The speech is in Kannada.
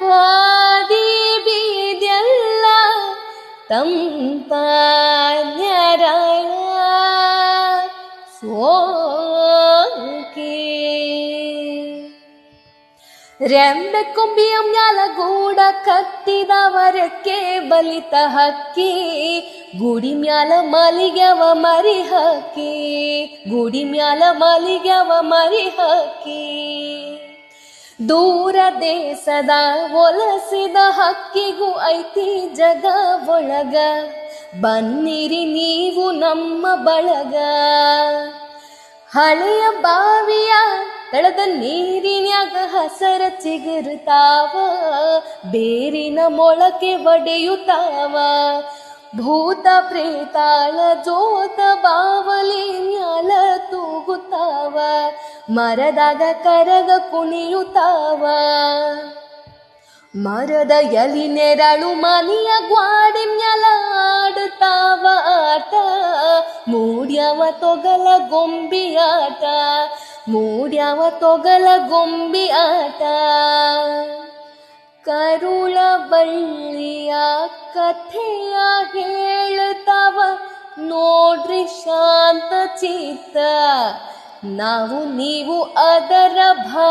ಹಾದಿ ಬೀದ್ಯಲ್ಲ, ತಂಪಾನ್ಯರಳ, ಸೋಕಿ. ರೆಂಬೆ ಕೊಂಬಿಯ ಮ್ಯಾಲ ಗೂಡ ಕತ್ತಿದವರಕ್ಕೆ ಬಲಿತ ಹಕ್ಕಿ. ಗುಡಿ ಮ್ಯಾಲ ಮಲಿಗವ ಮರಿ ಹಕ್ಕಿ. ಗುಡಿ ಮ್ಯಾಲ ಮಲಿಗವ ಮರಿ ಹಕ್ಕಿ. ದೂರ ದೇಶದ ಒಲಸಿದ ಹಕ್ಕಿಗೂ ಐತಿ ಜಗ ಒಳಗ. ಬನ್ನಿರಿ ನೀವು ನಮ್ಮ ಬಳಗ. ಹಳೆಯ ಬಾವಿಯ ತಳದ ನೀರಿನ್ಯಾಗ ಹಸರ ಚಿಗುರುತ್ತಾವ ಬೇರಿನ ಮೊಳಕೆ ಒಡೆಯುತ್ತಾವ ಭೂತ ಪ್ರೇತಾಳ ಜೋತ ಬಾವಲಿ ಮರದಾಗ ಕರಗ ಕುಣಿಯುತ್ತಾವ. ಮರದ ಎಲಿ ನೆರಳು ಮನೆಯ ಗ್ವಾಡಿ ಮ್ಯಾಲ ಆಡುತ್ತಾವ ಆಟ. ಮೂಡ್ಯವ ತೊಗಲ ಗೊಂಬಿ ಆಟ. ಮೂಡ್ಯವ ತೊಗಲ ಗೊಂಬಿ ಆಟ. ಕರುಳ ಬಳ್ಳಿಯ ಕಥೆಯ ಹೇಳ್ತಾವ. ನೋಡ್ರಿ ಶಾಂತ ಚಿತ್ತ. ನಾವು ನೀವು ಅದರ ಮಾತ್ರ